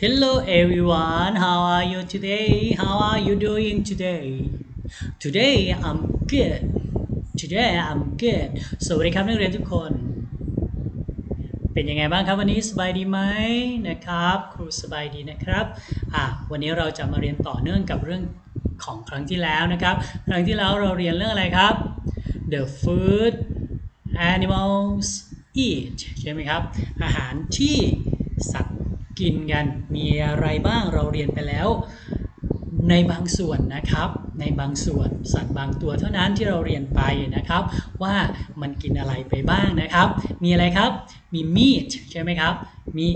Hello everyone, how are you today? How are you doing today? Today I'm good. Today I'm good. สวัสดีครับนักเรียนทุกคน เป็นยังไงบ้างครับวันนี้สบายดีไหมนะครับ ครูสบายดีนะครับอะวันนี้เราจะมาเรียนต่อเนื่องกับเรื่องของครั้งที่แล้วนะครับ ครั้งที่แล้วเราเรียนเรื่องอะไรครับ The food animals eat ใช่ไหมครับ อาหารที่สัตว์ กินกันมีอะไรบ้างเราเรียนไปแล้ว ในบางส่วนนะครับ ในบางส่วนสัตว์บางตัวเท่านั้นที่เราเรียนไปนะครับ ว่ามันกินอะไรไปบ้างนะครับ มีอะไรครับ มี meat ใช่ไหมครับ มี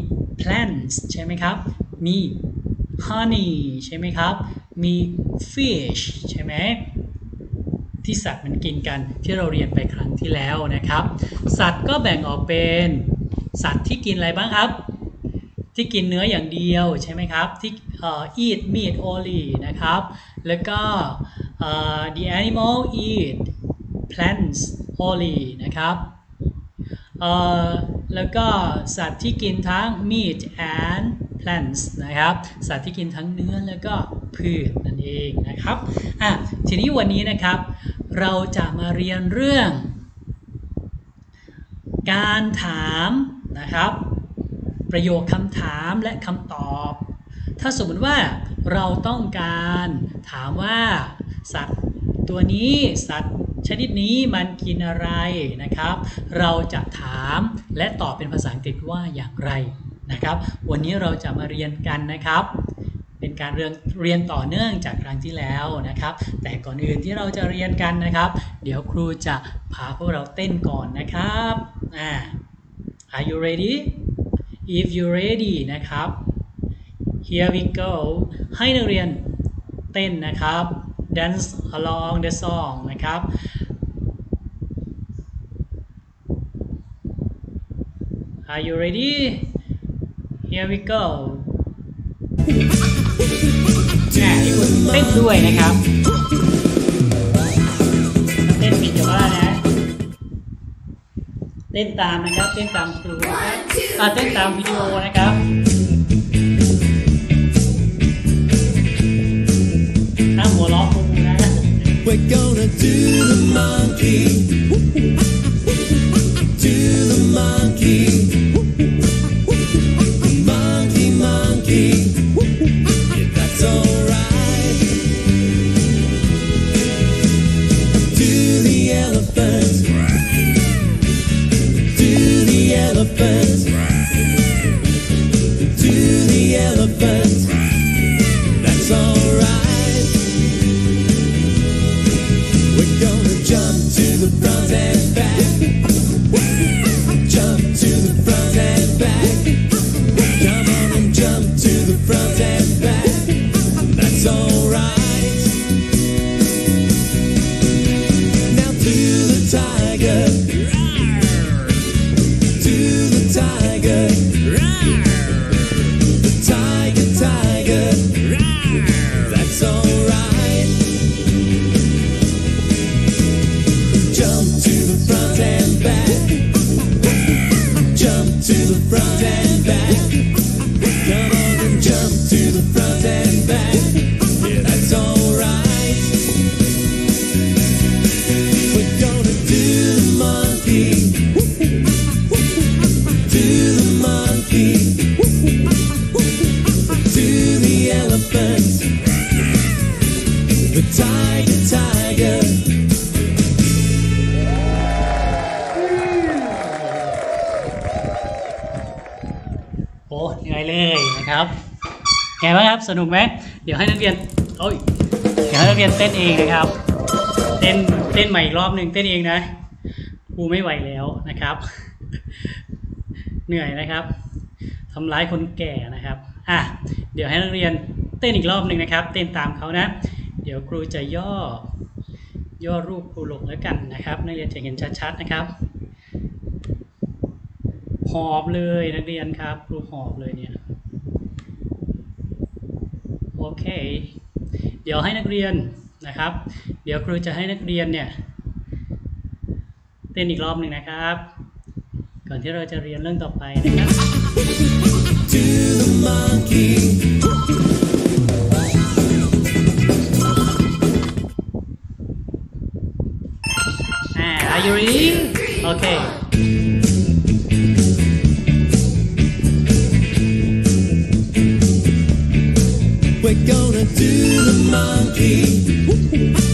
plants ใช่ไหมครับ มี honey ใช่ไหมครับ มี fish ใช่ไหมที่สัตว์มันกินกันที่เราเรียนไปครั้งที่แล้วนะครับ สัตว์ก็แบ่งออกเป็น สัตว์ที่กินอะไรบ้างครับ ที่กินเนื้ออย่างเดียวใช่ไหมครับที่อ่อ eat meat only นะครับ แล้วก็ the animal eat plants only นะครับแล้วก็สัตว์ที่กินทั้ง meat and plants นะครับ สัตว์ที่กินทั้งเนื้อแล้วก็พืชนั่นเองนะครับอะทีนี้วันนี้นะครับ เราจะมาเรียนเรื่อง การถามนะครับ ประโยคคำถามและคำตอบ ถ้าสมมติว่าเราต้องการถามว่า สัตว์ตัวนี้สัตว์ชนิดนี้มันกินอะไรนะครับ เราจะถามและตอบเป็นภาษาอังกฤษว่าอย่างไรนะครับ วันนี้เราจะมาเรียนกันนะครับ เป็นการเรียนเรียนต่อเนื่องจากครั้งที่แล้วนะครับ แต่ก่อนอื่นที่เราจะเรียนกันนะครับ เดี๋ยวครูจะพาพวกเราเต้นก่อนนะครับอ่า Are you ready if you ready นะครับ here we go ให้นักเรียนเต้นนะครับ dance along the song นะครับ Are you ready here we go แหมมีคนเต้นด้วยนะครับ เต้นผิดอย่าว่านะ เต้นตามนะครับเต้นตามครูนะครับอ่าเต้นตามวิดีโอนะครับห้ามหัวล้อครูนะ We're gonna do the monkey. Do the monkey. Monkey, monkey. Tiger. เหนื่อยเลยนะครับไงบ้างครับสนุกไหมเดี๋ยวให้นักเรียนโอ้ยเดี๋ยวให้นักเรียนเต้นเองนะครับ เต้นเต้นใหม่อีกรอบหนึ่งเต้นเองนะครูไม่ไหวแล้วนะครับ เหนื่อยนะครับทำร้ายคนแก่นะครับอะเดี๋ยวให้นักเรียนเต้นอีกรอบหนึ่งนะครับ เต้นตามเขานะ เดี๋ยวครูจะย่อ ย่อรูปครูลงแล้วกันนะครับ นักเรียนจะเห็นชัดๆนะครับ หอบเลยนักเรียนครับ ครูหอบเลยเนี่ย โอเค เดี๋ยวให้นักเรียนนะครับ เดี๋ยวครูจะให้นักเรียนเนี่ยเต้นอีกรอบหนึ่งนะครับ ก่อนที่เราจะเรียนเรื่องต่อไปนะครับ Do the monkey. monkey. Ah, are you ready? Okay. Do the monkey.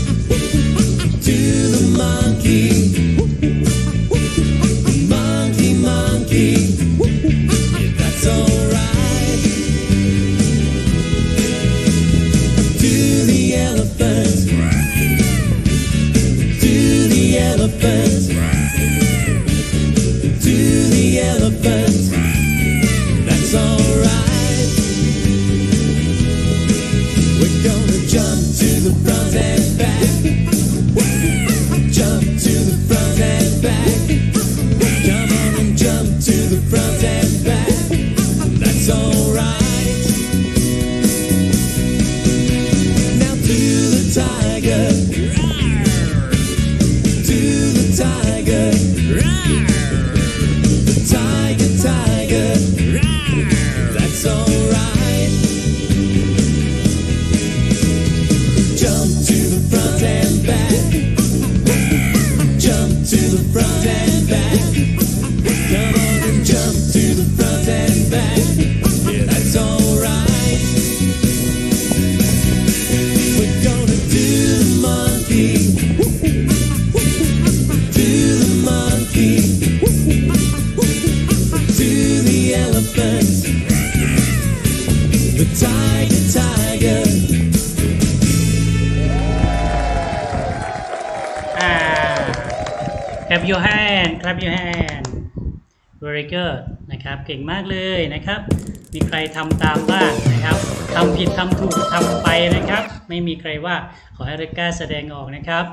Very good นะครับ เก่งมากเลยนะครับ มีใครทำตามบ้างนะครับทำผิดทำถูกทำไปนะครับ ไม่มีใครว่าขอให้ริก้าแสดงออกนะครับ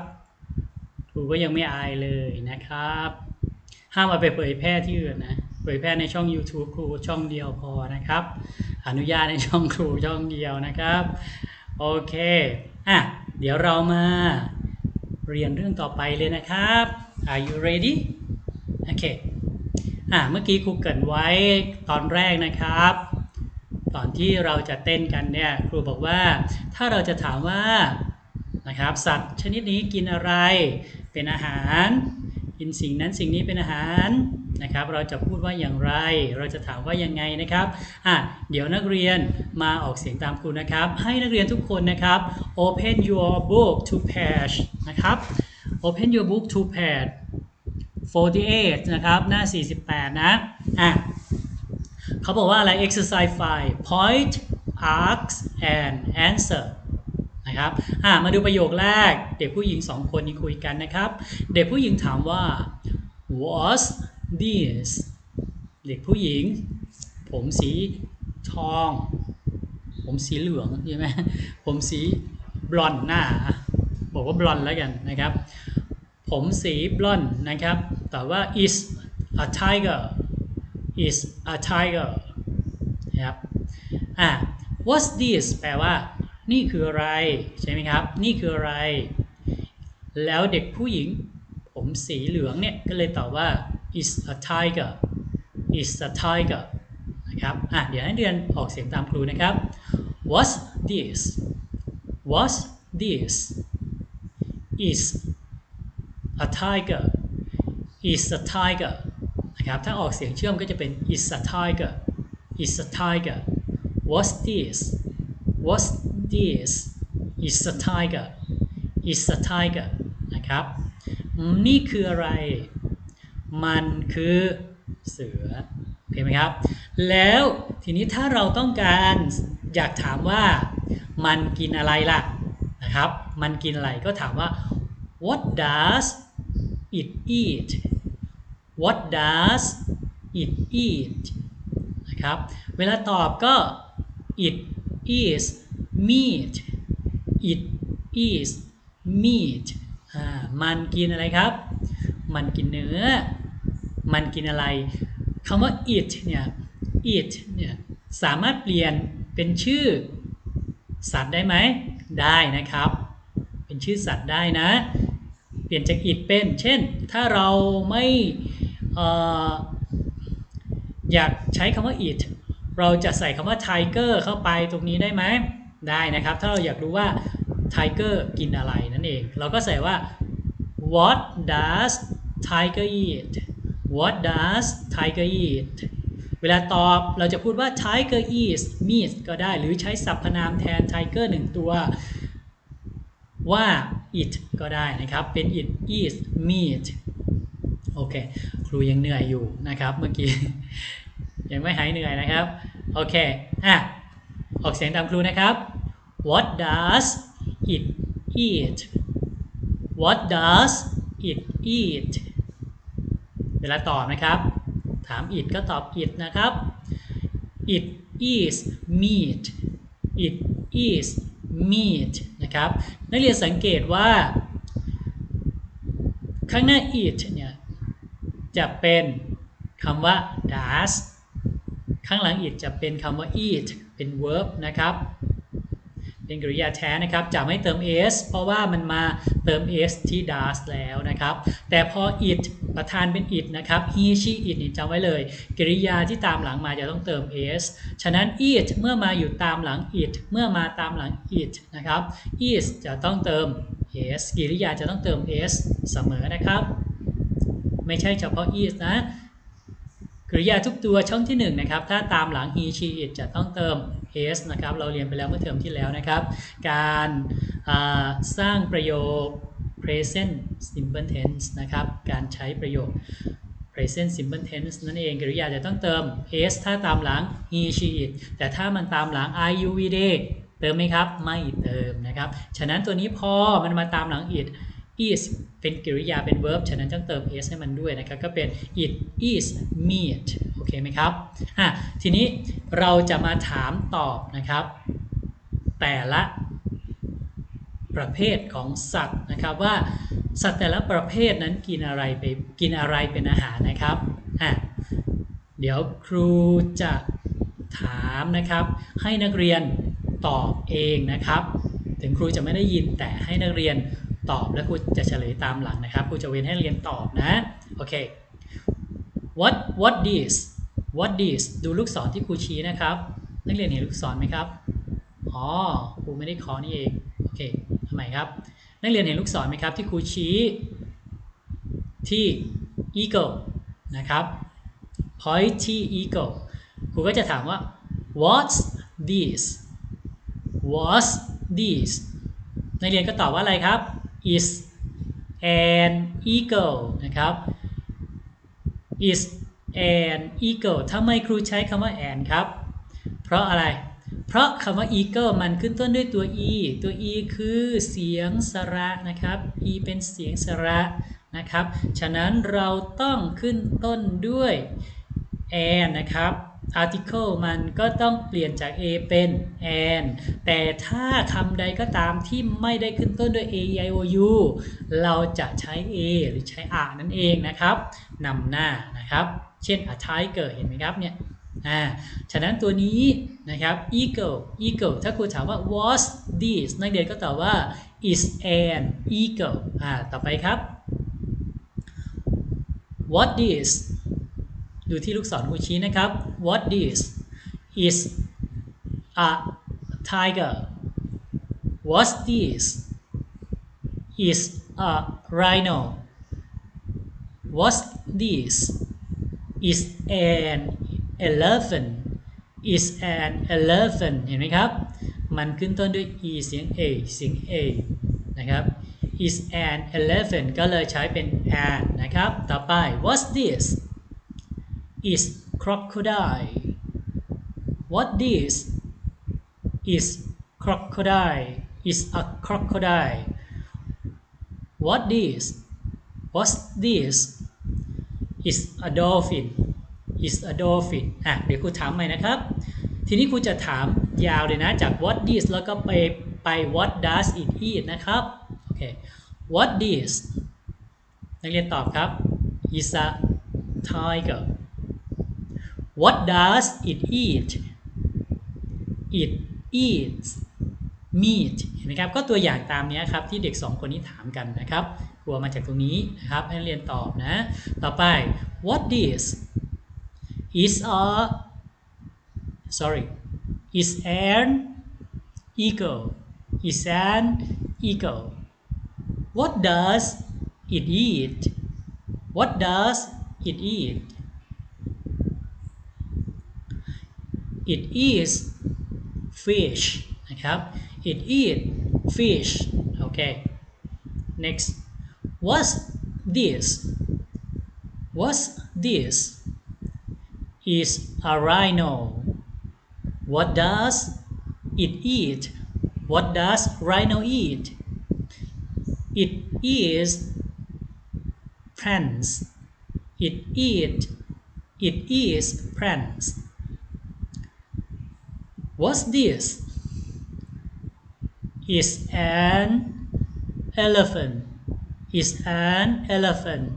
ครูก็ยังไม่อายเลยนะครับ ห้ามเอาไปเผยแพร่ที่อื่นนะเผยแพร่ในช่อง YouTube ครูช่องเดียวพอนะครับ อนุญาตในช่องครูช่องเดียวนะครับ โอเค อะ เดี๋ยวเรามาเรียนเรื่องต่อไปเลยนะครับ Are you ready? โอะเมื่อกี้ครูเกินไว้ตอนแรกนะครับ ตอนที่เราจะเต้นกันเนี่ยครูบอกว่าถ้าเราจะถามว่านะครับสัตว์ชนิดนี้กินอะไรเป็นอาหาร กินสิ่งนั้นสิ่งนี้เป็นอาหารนะครับ เราจะพูดว่าอย่างไร เราจะถามว่ายังไงนะครับอะเดี๋ยวนักเรียนมาออกเสียงตามครูนะครับ ให้นักเรียนทุกคนนะครับ open your book to page นะครับ open your book to page 48 นะครับ หน้า 48 นะอะเขาบอกว่าอะไร exercise 5 point ask and answer นะครับอะมาดูประโยคแรก เด็กผู้หญิงสองคนนี้คุยกันนะครับ เด็กผู้หญิงถามว่า what's this เด็กผู้หญิง ผมสีทอง ผมสีเหลืองใช่ไหมผมสีบลอนหน้า บอกว่าบลอนแล้วกันนะครับ ผมสีบลอนด์นะครับ แต่ว่า is a tiger is a tiger นะครับอะ what's this แปลว่า นี่คืออะไร ใช่ไหมครับ นี่คืออะไร แล้วเด็กผู้หญิง ผมสีเหลืองเนี่ย ก็เลยตอบว่า is a tiger is a tiger นะครับอะเดี๋ยวให้เรียนออกเสียงตามครูนะครับ what's this what's this is a tiger is a tiger นะครับ ถ้าออกเสียงเชื่อมก็จะเป็น is a tiger is a tiger what's this what's this is a tiger is a tiger นะครับ นี่คืออะไร มันคือเสือโอเคไหมครับ แล้วทีนี้ถ้าเราต้องการอยากถามว่ามันกินอะไรล่ะนะครับ มันกินอะไรก็ถามว่า what does it eat what does it eat นะครับ เวลาตอบก็ it is meat it is meat อ่ามันกินอะไรครับ มันกินเนื้อ มันกินอะไรคำว่า it เนี่ย it เนี่ยสามารถเปลี่ยนเป็นชื่อสัตว์ได้ไหม ได้นะครับ เป็นชื่อสัตว์ได้นะ เปลี่ยนจาก it เป็น เช่น ถ้าเราไม่อ่ออยากใช้คำว่า it เราจะใส่คำว่า tiger เข้าไปตรงนี้ได้ไหมได้นะครับ ถ้าเราอยากรู้ว่า tiger กินอะไรนั่นเอง เราก็ใส่ว่า what does tiger eat what does tiger eat เวลาตอบเราจะพูดว่า tiger eats meat ก็ได้ หรือใช้สรรพนามแทน tiger หนึ่งตัวว่า it ก็ได้นะครับ เป็น it eats meat โอเค ครูยังเหนื่อยอยู่นะครับ เมื่อกี้ ยังไม่หายเหนื่อยนะครับ โอเค อะ ออกเสียงตามครูนะครับ What does it eat What does it eat เวลาตอบนะครับ ถาม it ก็ตอบ it นะครับ it is meat it is meat นะครับ นักเรียนสังเกตว่าข้างหน้า it เนี่ยจะเป็นคำว่า does ข้างหลัง it จะเป็นคำว่า eat เป็น verb นะครับ เป็นกริยาแท้นะครับจะไม่เติม s เพราะว่ามันมาเติม s ที่ does แล้วนะครับ แต่พอ it ประธานเป็น it นะครับ he she it นี่จำไว้เลย กริยาที่ตามหลังมาจะต้องเติม s ฉะนั้น it เมื่อมาอยู่ตามหลัง it เมื่อมาตามหลัง it นะครับ is จะต้องเติม s กริยาจะต้องเติม s เสมอนะครับ ไม่ใช่เฉพาะ is นะกริยาทุกตัวช่องที่1นะครับถ้าตามหลัง he she it จะต้องเติม s นะครับ เราเรียนไปแล้วเมื่อเทอมที่แล้วนะครับ การาสร้างประโยค present simple tense นะครับ การใช้ประโยค present simple tense นั่นเองกริยาจะต้องเติม s ถ้าตามหลัง he she it แต่ถ้ามันตามหลัง i u v d เติมไหมครับ ไม่เติมนะครับ ฉะนั้นตัวนี้พอมันมาตามหลัง it is เป็นกริยาเป็น verb ฉะนั้นต้องเติม s ให้มันด้วยนะครับ ก็เป็น it is meat โอเคไหมครับอะทีนี้เราจะมาถามตอบนะครับ แต่ละประเภทของสัตว์นะครับว่าสัตว์แต่ละประเภทนั้นกินอะไรไปกินอะไรเป็นอาหารนะครับอะเดี๋ยวครูจะถามนะครับ ให้นักเรียนตอบเองนะครับ ถึงครูจะไม่ได้ยินแต่ให้นักเรียน ตอบและครูจะเฉลยตามหลังนะครับครูจะเว้นให้นักเรียนตอบนะโอเค what what this what this ดูลูกศรที่ครูชี้นะครับ นักเรียนเห็นลูกศรไหมครับอ๋อครูไม่ได้ขอนี่เองโอเคทำไมครับ นักเรียนเห็นลูกศรไหมครับ ที่ครูชี้ ที่ eagle นะครับ point ที่ eagle ครูก็จะถามว่า what's this what's this นักเรียนก็ตอบว่าอะไรครับ is an eagle นะครับ is an eagle ทำไมครูใช้คำว่า an ครับ เพราะอะไร เพราะคำว่า eagle มันขึ้นต้นด้วยตัว e ตัว e คือเสียงสระนะครับ e เป็นเสียงสระนะครับ ฉะนั้นเราต้องขึ้นต้นด้วย an นะครับ article มันก็ต้องเปลี่ยนจาก a เป็น an แต่ถ้าคำใดก็ตามที่ไม่ได้ขึ้นต้นด้วย a e i o u เราจะใช้ a หรือใช้ r นั่นเองนะครับนำหน้านะครับ เช่น a tiger เห็นไหมครับเนี่ยอ่าฉะนั้นตัวนี้นะครับ eagle eagle ถ้าครูถามว่า was this นักเรียนก็ตอบว่า is an eagle อ่าต่อไปครับ what this ดูที่ลูกศรครูชี้นะครับ what this is a tiger what this is a rhino what this is an elephant is an elephant เห็นไหมครับ มันขึ้นต้นด้วย e เสียง a เสียง a นะครับ is an elephant ก็เลยใช้เป็น an นะครับ ต่อไป what's this is crocodile what this is crocodile is a crocodile what this what this is a dolphin is a dolphin อะเดี๋ยวครูถามใหม่นะครับ ทีนี้ครูจะถามยาวเลยนะ จาก what this แล้วก็ไปไป what does it eat นะครับ โอเค what this นักเรียนตอบครับ is a tiger what does it eat it eats meat เห็นไหมครับ ก็ตัวอย่างตามนี้ครับ ที่เด็ก 2 คนนี้ถามกันนะครับครัวมาจากตรงนี้นะครับ ให้เรียนตอบนะ ต่อไป what this is a sorry is an eagle is an eagle what does it eat what does it eat it is fish นะครับ it eat fish okay next what's this what's this is a rhino what does it eat what does rhino eat it is plants it eat it is plants what's this? Is an elephant. Is an elephant.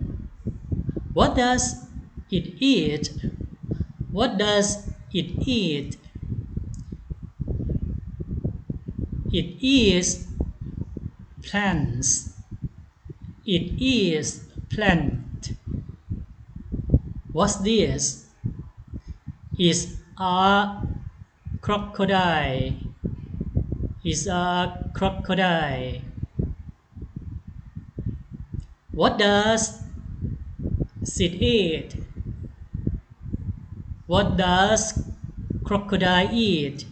What does it eat? What does it eat? It is plants. It is plant. What's this? Is a crocodile. Is a crocodile. What does it eat? What does crocodile eat?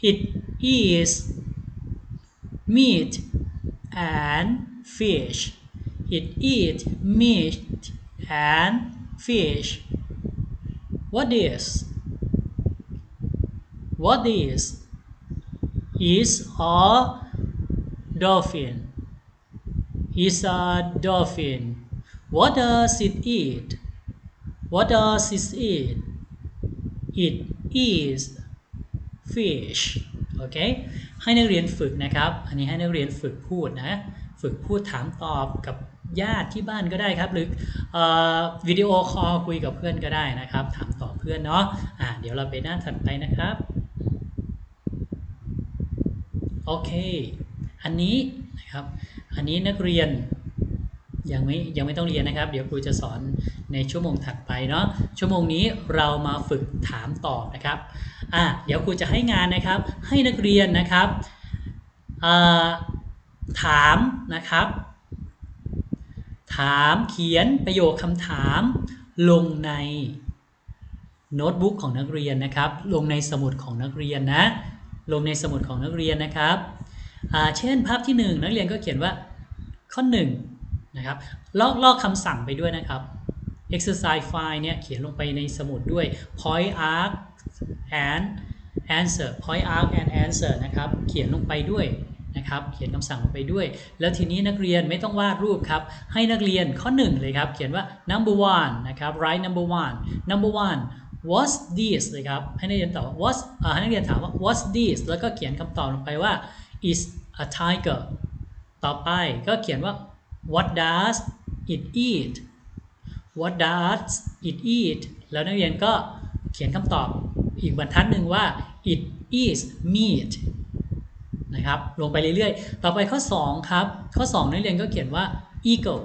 It is meat and fish. It eat meat and fish. What is what is is a dolphin is a dolphin what does it eat what does it eat it is fish โอเคให้นักเรียนฝึกนะครับ อันนี้ให้นักเรียนฝึกพูดนะ ฝึกพูดถามตอบกับญาติที่บ้านก็ได้ครับ หรือเอ่อวิดีโอคอลคุยกับเพื่อนก็ได้นะครับ ถามตอบเพื่อนเนาะอ่าเดี๋ยวเราไปหน้าถัดไปนะครับ โอเค อันนี้นะครับ อันนี้นักเรียนยังไม่ยังไม่ต้องเรียนนะครับ เดี๋ยวครูจะสอนในชั่วโมงถัดไปเนาะชั่วโมงนี้เรามาฝึกถามตอบนะครับอะเดี๋ยวครูจะให้งานนะครับ ให้นักเรียนนะครับถามนะครับ ถามเขียนประโยคคำถามลงในโน้ตบุ๊กของนักเรียนนะครับ ลงในสมุดของนักเรียนนะ ลงในสมุดของนักเรียนนะครับเช่นภาพที่ 1 นักเรียนก็เขียนว่าข้อ1นะครับลอกลอกคำสั่งไปด้วยนะครับ exercise file เนี่ยเขียนลงไปในสมุดด้วย point arc and answer point arc and answer นะครับเขียนลงไปด้วยนะครับเขียนคำสั่งลงไปด้วย แล้วทีนี้นักเรียนไม่ต้องวาดรูปครับ ให้นักเรียนข้อ 1 เลยครับ เขียนว่า number one นะครับ write number one number one what's this เลยครับ ให้นักเรียนตอบ what's อ่าให้นักเรียนถามว่า what's this แล้วก็เขียนคำตอบลงไปว่า is a tiger ต่อไปก็เขียนว่า what does it eat what does it eat แล้วนักเรียนก็เขียนคำตอบอีกบรรทัดหนึ่งว่า it is meat นะครับ ลงไปเรื่อยๆ ต่อไปข้อ 2 ครับ ข้อ 2 นักเรียนก็เขียนว่า eagle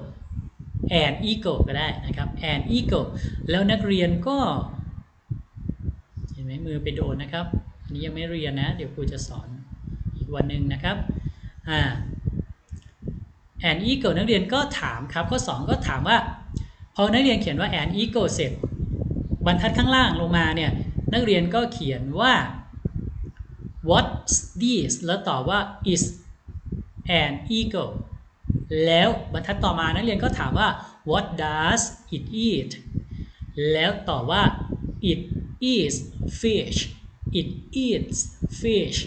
and eagle ก็ได้นะครับ and eagle แล้วนักเรียนก็ ไหมมือไปโดนนะครับอันนี้ยังไม่เรียนนะ เดี๋ยวครูจะสอนอีกวันหนึ่งนะครับอ่า and eagle นักเรียนก็ถามครับ ข้อ 2 ก็ถามว่า พอนักเรียนเขียนว่า and eagle เสร็จ บรรทัดข้างล่างลงมาเนี่ยนักเรียนก็เขียนว่า what's this แล้วตอบว่า is an eagle แล้วบรรทัดต่อมานักเรียนก็ถามว่า what does it eat แล้วตอบว่า it is fish it eats fish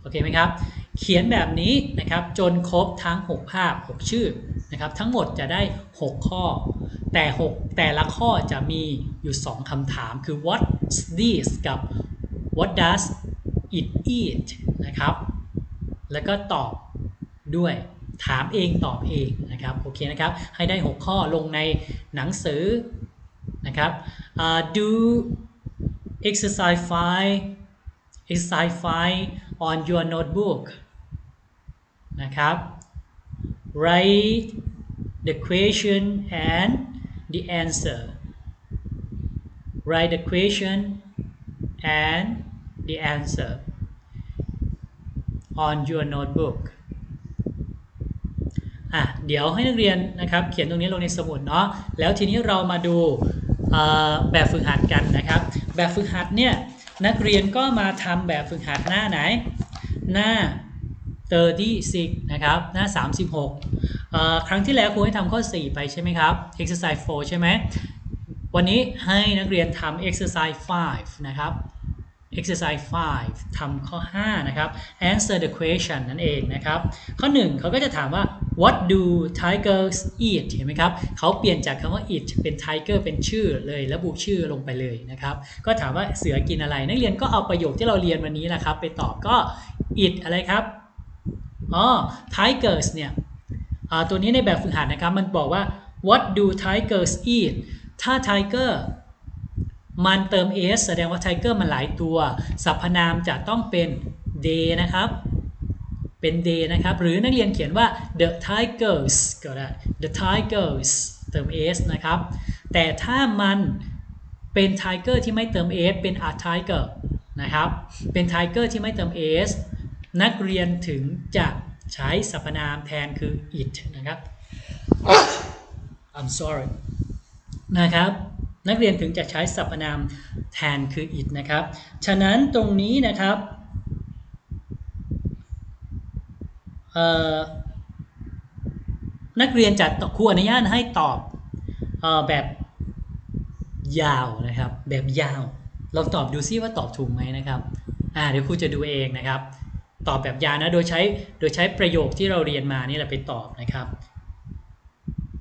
โอเคไหมครับ เขียนแบบนี้นะครับจนครบทั้ง 6 ภาพ 6 ชื่อนะครับทั้งหมดจะได้ 6 ข้อ แต่ 6 แต่ละข้อจะมีอยู่ 2คำถามคือ what's this กับ what does it eat นะครับ แล้วก็ตอบด้วยถามเองตอบเองนะครับโอเคนะครับ ให้ได้ 6 ข้อลงในหนังสือนะครับอ่า do exercise 5 exercise 5 on your notebook นะครับ write the question and the answer write the question and the answer on your notebook อะเดี๋ยวให้นักเรียนนะครับ เขียนตรงนี้ลงในสมุดเนาะแล้วทีนี้เรามาดู แบบฝึกหัดกันนะครับ แบบฝึกหัดเนี่ยนักเรียนก็มาทำแบบฝึกหัดหน้าไหน หน้า 36 นะครับ หน้า 36 ครั้งที่แล้วครูให้ทำข้อ 4 ไปใช่ไหมครับ exercise 4 ใช่ไหม วันนี้ให้นักเรียนทำ exercise 5 นะครับ exercise 5ทำข้อ 5 นะครับ answer the question นั่นเองนะครับ ข้อ 1 เขาก็จะถามว่า what do tigers eat เห็นไหมครับ เขาเปลี่ยนจากคำว่า eat เป็น tiger เป็นชื่อเลยแล้วบุชื่อลงไปเลยนะครับ ก็ถามว่าเสือกินอะไร นักเรียนก็เอาประโยคที่เราเรียนวันนี้แหละครับ ไปตอบก็ eat อะไรครับ อ๋อ tigers เนี่ยตัวนี้ในแบบฝึกหัดนะครับ มันบอกว่า what do tigers eat ถ้า tiger มันเติม s แสดงว่า tiger มันหลายตัว สรรพนามจะต้องเป็น they นะครับ เป็น they นะครับ หรือนักเรียนเขียนว่า the tigers ก็ได้ the tigers เติม s นะครับ แต่ถ้ามันเป็น tiger ที่ไม่เติม s เป็น a tiger นะครับ เป็น tiger ที่ไม่เติม s นักเรียนถึงจะใช้สรรพนามแทนคือ it นะครับ I'm sorry นะครับ นักเรียนถึงจะใช้สรรพนามแทนคือ it นะครับ ฉะนั้นตรงนี้นะครับนักเรียนจะครูอนุญาตให้ตอบออแบบยาวนะครับ แบบยาวลองตอบดูซิว่าตอบถูกไหมนะครับอ่าเดี๋ยวครูจะดูเองนะครับ ตอบแบบยาวนะโดยใช้โดยใช้ประโยคที่เราเรียนมานี่แหละไปตอบนะครับ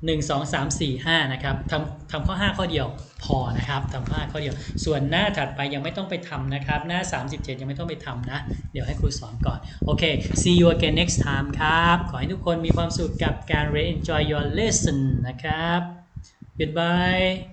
1 2 3 4 5นะครับทำทำข้อ 5 ข้อเดียวพอนะครับทำข้อ5ข้อเดียว ส่วนหน้าถัดไปยังไม่ต้องไปทำนะครับ หน้า 37 ยังไม่ต้องไปทำนะ เดี๋ยวให้ครูสอนก่อน โอเค see you again next time ครับ ขอให้ทุกคนมีความสุขกับการเรียน enjoy your lesson นะครับ goodbye